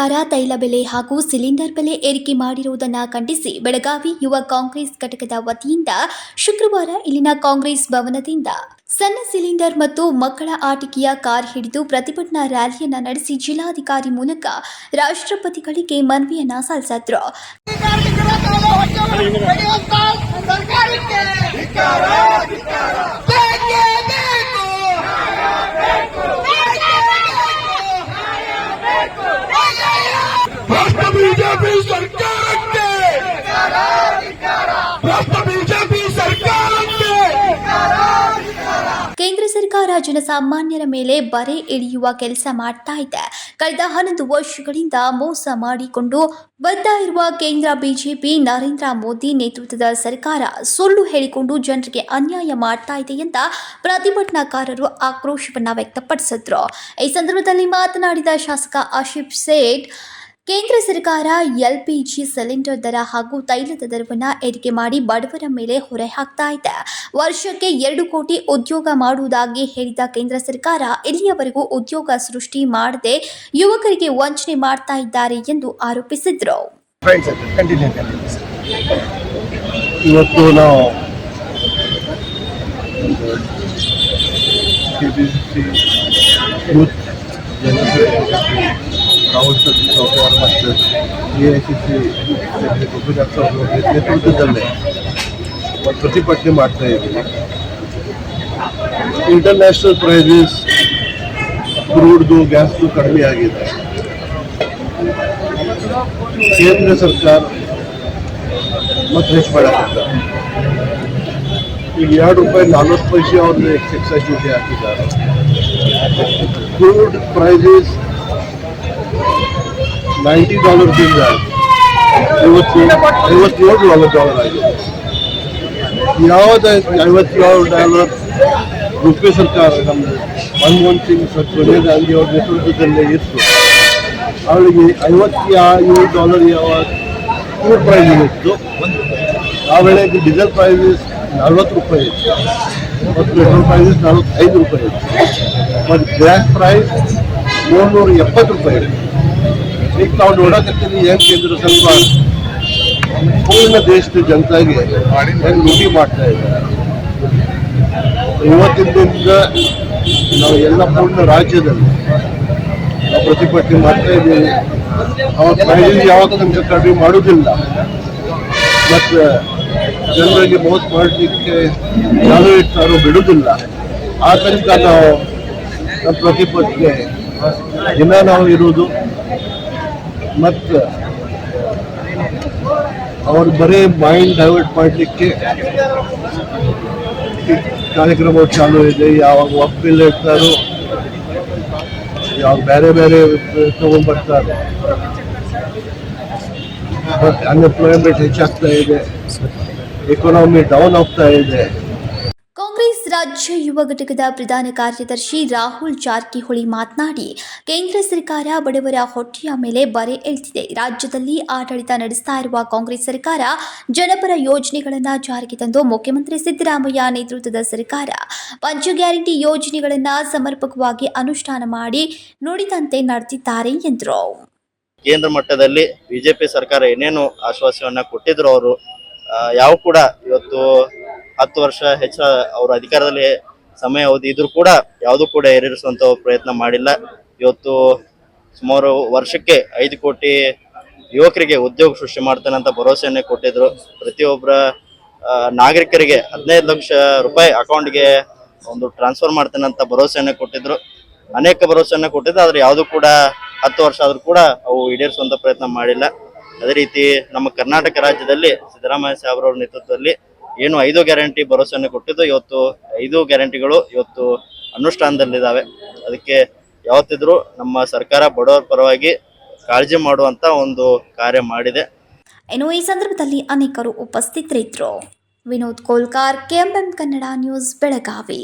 ಸರ್ಕಾರ ತೈಲ ಬೆಲೆ ಹಾಗೂ ಸಿಲಿಂಡರ್ ಬೆಲೆ ಏರಿಕೆ ಮಾಡಿರುವುದನ್ನು ಖಂಡಿಸಿ ಬೆಳಗಾವಿ ಯುವ ಕಾಂಗ್ರೆಸ್ ಘಟಕದ ವತಿಯಿಂದ ಶುಕ್ರವಾರ ಇಲ್ಲಿನ ಕಾಂಗ್ರೆಸ್ ಭವನದಿಂದ ಸಣ್ಣ ಸಿಲಿಂಡರ್ ಮತ್ತು ಮಕ್ಕಳ ಆಟಿಕೆಯ ಕಾರ್ ಹಿಡಿದು ಪ್ರತಿಭಟನಾ ರ್ಯಾಲಿಯನ್ನು ನಡೆಸಿ ಜಿಲ್ಲಾಧಿಕಾರಿ ಮೂಲಕ ರಾಷ್ಟ್ರಪತಿಗಳಿಗೆ ಮನವಿಯನ್ನ ಸಲ್ಲಿಸಿದ್ರು. ಕೇಂದ್ರ ಸರ್ಕಾರ ಜನಸಾಮಾನ್ಯರ ಮೇಲೆ ಬರೆ ಎಳೆಯುವ ಕೆಲಸ ಮಾಡ್ತಾ ಇದೆ. ಕಳೆದ ಹನ್ನೊಂದು ವರ್ಷಗಳಿಂದ ಮೋಸ ಮಾಡಿಕೊಂಡು ಬರ್ತಾ ಇರುವ ಕೇಂದ್ರ ಬಿಜೆಪಿ ನರೇಂದ್ರ ಮೋದಿ ನೇತೃತ್ವದ ಸರ್ಕಾರ ಸುಳ್ಳು ಹೇಳಿಕೊಂಡು ಜನರಿಗೆ ಅನ್ಯಾಯ ಮಾಡ್ತಾ ಇದೆ ಅಂತ ಪ್ರತಿಭಟನಾಕಾರರು ಆಕ್ರೋಶವನ್ನು ವ್ಯಕ್ತಪಡಿಸಿದ್ರು. ಈ ಸಂದರ್ಭದಲ್ಲಿ ಮಾತನಾಡಿದ ಶಾಸಕ ಆಶಿಫ್ ಸೇಠ್ ಕೇಂದ್ರ ಸರ್ಕಾರ ಎಲ್ಪಿಜಿ ಸಿಲಿಂಡರ್ ದರ ಹಾಗೂ ತೈಲದ ದರವನ್ನು ಏರಿಕೆ ಮಾಡಿ ಬಡವರ ಮೇಲೆ ಹೊರೆ ಹಾಕ್ತಾ ಇದೆ. ವರ್ಷಕ್ಕೆ ಎರಡು ಕೋಟಿ ಉದ್ಯೋಗ ಮಾಡುವುದಾಗಿ ಹೇಳಿದ ಕೇಂದ್ರ ಸರ್ಕಾರ ಇಲ್ಲಿಯವರೆಗೂ ಉದ್ಯೋಗ ಸೃಷ್ಟಿ ಮಾಡದೆ ಯುವಕರಿಗೆ ವಂಚನೆ ಮಾಡ್ತಾ ಇದ್ದಾರೆ ಎಂದು ಆರೋಪಿಸಿದರು. ಇವತ್ತು ನಾವು ಜನಸಭೆ ರಾಹುಲ್ ಚೌಕರ್ ಮತ್ತು A I C C Gopinath ಅವರ ನೇತೃತ್ವದಲ್ಲೇ ಒಂದು ಪ್ರತಿಭಟನೆ ಮಾಡ್ತಾ ಇದ್ದೀವಿ ಇಂಟರ್ನ್ಯಾಷನಲ್ ಪ್ರೈಸಸ್ ಕ್ರೂಡ್ದು ಗ್ಯಾಸ್ದು ಕಡಿಮೆ ಆಗಿದೆ ಕೇಂದ್ರ ಸರ್ಕಾರ ಮತ್ತೆ ಹೆಚ್ಚು ಮಾಡಾಕಿದ್ದಾರೆ ಈಗ ಎರಡು ರೂಪಾಯಿ ನಲ್ವತ್ತು ಪೈಸೆ ಅವ್ರನ್ನ ಎಕ್ಸೈಸ್ ಡ್ಯೂಟಿ ಹಾಕಿದ್ದಾರೆ crude prices ನೈಂಟಿ ಡಾಲರ್ದಿಂದ ಐವತ್ತು ಐವತ್ತೇಳು ಡಾಲರ್ ಡಾಲರ್ ಆಗಿದೆ ಯಾವ್ದು ಐವತ್ತೇಳು ಡಾಲರ್ ರೂಪೆ ಸರ್ಕಾರ ನಮ್ಮದು ಮನಮೋಹನ್ ಸಿಂಗ್ ಸರ್ ಸೋನಿಯಾ ಗಾಂಧಿ ಅವ್ರ ನೇತೃತ್ವದಲ್ಲೇ ಇತ್ತು ಅವಳಿಗೆ ಐವತ್ತು ಏಳು ಡಾಲರ್ ಯಾವ ಕ್ರೂಡ್ ಪ್ರೈಸ್ ಇತ್ತು ಆ ವೇಳೆಗೆ ಡೀಸೆಲ್ ಪ್ರೈಸಸ್ ನಲ್ವತ್ತು ರೂಪಾಯಿ ಇತ್ತು ಮತ್ತು ಪೆಟ್ರೋಲ್ ಪ್ರೈಸಸ್ ನಲ್ವತ್ತೈದು ರೂಪಾಯಿ ಇತ್ತು ಮತ್ತು ಗ್ಯಾಸ್ ಪ್ರೈಸ್ ಮೂರ್ನೂರ ಎಪ್ಪತ್ತು ರೂಪಾಯಿ ಇತ್ತು ಈಗ ನಾವು ನೋಡಕತ್ತೀವಿ ಏನು ಕೇಂದ್ರ ಸರ್ಕಾರ ಪೂರ್ಣ ದೇಶದ ಜನತೆಗೆ ಹೆಂಗೆ ಲೂಟಿ ಮಾಡ್ತಾ ಇದ್ದಾರೆ ಇವತ್ತಿನಿಂದ ನಾವು ಎಲ್ಲ ಪೂರ್ಣ ರಾಜ್ಯದಲ್ಲಿ ನಾವು ಪ್ರತಿಭಟನೆ ಮಾಡ್ತಾ ಇದ್ದೀವಿ. ಅವ್ರ ಪ್ರೈಸ್ ಯಾವಾಗ ನಮ್ಗೆ ಕಡಿಮೆ ಮಾಡೋದಿಲ್ಲ ಮತ್ತು ಜನರಿಗೆ ಮೋಸ ಮಾಡಲಿಕ್ಕೆ ಯಾರು ಇರ್ತಾರೋ ಬಿಡುವುದಿಲ್ಲ. ಆ ತನಕ ನಾವು ನಮ್ಮ ಪ್ರತಿಭಟನೆ ದಿನ ನಾವು ಇರುವುದು. ಮತ್ತು ಅವ್ರು ಬರೀ ಮೈಂಡ್ ಡೈವರ್ಟ್ ಮಾಡಲಿಕ್ಕೆ ಕಾರ್ಯಕ್ರಮ ಚಾಲೂ ಇದೆ. ಯಾವಾಗ ಒಪ್ಪಿಲ್ಲ ಇರ್ತಾರೋ ಯಾವ ಬೇರೆ ಬೇರೆ ತಗೊಂಡ್ಬರ್ತಾರೆ. ಅನ್ಎಂಪ್ಲಾಯ್ಮೆಂಟ್ ಹೆಚ್ಚಾಗ್ತಾ ಇದೆ. ಎಕಾನಮಿ ಡೌನ್ ಆಗ್ತಾ ಇದೆ. ರಾಜ್ಯ ಯುವ ಘಟಕದ ಪ್ರಧಾನ ಕಾರ್ಯದರ್ಶಿ ರಾಹುಲ್ ಜಾರಕಿಹೊಳಿ ಮಾತನಾಡಿ, ಕೇಂದ್ರ ಸರ್ಕಾರ ಬಡವರ ಹೊಟ್ಟೆಯ ಮೇಲೆ ಬರೆ ಎಳ್ತಿದೆ. ರಾಜ್ಯದಲ್ಲಿ ಆಡಳಿತ ನಡೆಸ್ತಾ ಇರುವ ಕಾಂಗ್ರೆಸ್ ಸರ್ಕಾರ ಜನಪರ ಯೋಜನೆಗಳನ್ನು ಜಾರಿಗೆ ತಂದು ಮುಖ್ಯಮಂತ್ರಿ ಸಿದ್ದರಾಮಯ್ಯ ನೇತೃತ್ವದ ಸರ್ಕಾರ ಪಂಚ ಗ್ಯಾರಂಟಿ ಯೋಜನೆಗಳನ್ನು ಸಮರ್ಪಕವಾಗಿ ಅನುಷ್ಠಾನ ಮಾಡಿ ನುಡಿದಂತೆ ನಡೆದಿದ್ದಾರೆ ಎಂದರು. ಕೇಂದ್ರ ಮಟ್ಟದಲ್ಲಿ ಬಿಜೆಪಿ ಸರ್ಕಾರ ಏನೇನು ಆಶ್ವಾಸವನ್ನು ಕೊಟ್ಟಿದ್ರು ಅವರು ಯಾವ ಕೂಡ ಇವತ್ತು ಹತ್ತು ವರ್ಷ ಹೆಚ್ಚ ಅವರ ಅಧಿಕಾರದಲ್ಲಿ ಸಮಯ ಅವಧಿ ಇದ್ರೂ ಕೂಡ ಯಾವುದು ಕೂಡ ಏರಿಸುವಂತ ಪ್ರಯತ್ನ ಮಾಡಿಲ್ಲ. ಇವತ್ತು ಸುಮಾರು ವರ್ಷಕ್ಕೆ ಐದು ಕೋಟಿ ಯುವಕರಿಗೆ ಉದ್ಯೋಗ ಸೃಷ್ಟಿ ಮಾಡ್ತೇನೆ ಅಂತ ಭರವಸೆಯನ್ನೇ ಕೊಟ್ಟಿದ್ರು. ಪ್ರತಿಯೊಬ್ಬರ ನಾಗರಿಕರಿಗೆ ಹದಿನೈದು ಲಕ್ಷ ರೂಪಾಯಿ ಅಕೌಂಟ್ಗೆ ಒಂದು ಟ್ರಾನ್ಸ್ಫರ್ ಮಾಡ್ತೇನೆ ಅಂತ ಭರವಸೆಯನ್ನೇ ಕೊಟ್ಟಿದ್ರು. ಅನೇಕ ಭರವಸೆಯನ್ನ ಕೊಟ್ಟಿದ್ರು, ಆದ್ರೆ ಯಾವುದು ಕೂಡ ಹತ್ತು ವರ್ಷ ಆದ್ರೂ ಕೂಡ ಅವು ಈಡೇರಿಸುವಂತ ಪ್ರಯತ್ನ ಮಾಡಿಲ್ಲ. ಅದೇ ರೀತಿ ನಮ್ಮ ಕರ್ನಾಟಕ ರಾಜ್ಯದಲ್ಲಿ ಸಿದ್ದರಾಮಯ್ಯ ಸಾಹೇಬ್ರವ್ರ ನೇತೃತ್ವದಲ್ಲಿ ಏನು ಐದು ಗ್ಯಾರಂಟಿ ಭರವಸೆಯನ್ನು ಕೊಟ್ಟಿದ್ದು, ಇವತ್ತು ಐದು ಗ್ಯಾರಂಟಿಗಳು ಇವತ್ತು ಅನುಷ್ಠಾನದಲ್ಲಿದ್ದಾವೆ. ಅದಕ್ಕೆ ಯಾವತ್ತಿದ್ರು ನಮ್ಮ ಸರ್ಕಾರ ಬಡವರ ಪರವಾಗಿ ಕಾಳಜಿ ಮಾಡುವಂತ ಒಂದು ಕಾರ್ಯ ಮಾಡಿದೆ. ಇನ್ನು ಈ ಸಂದರ್ಭದಲ್ಲಿ ಅನೇಕರು ಉಪಸ್ಥಿತರಿದ್ರು ವಿನೋದ್ ಕೋಲ್ಕಾರ್, ಕೆಎಂಎಂ ಕನ್ನಡ ನ್ಯೂಸ್, ಬೆಳಗಾವಿ.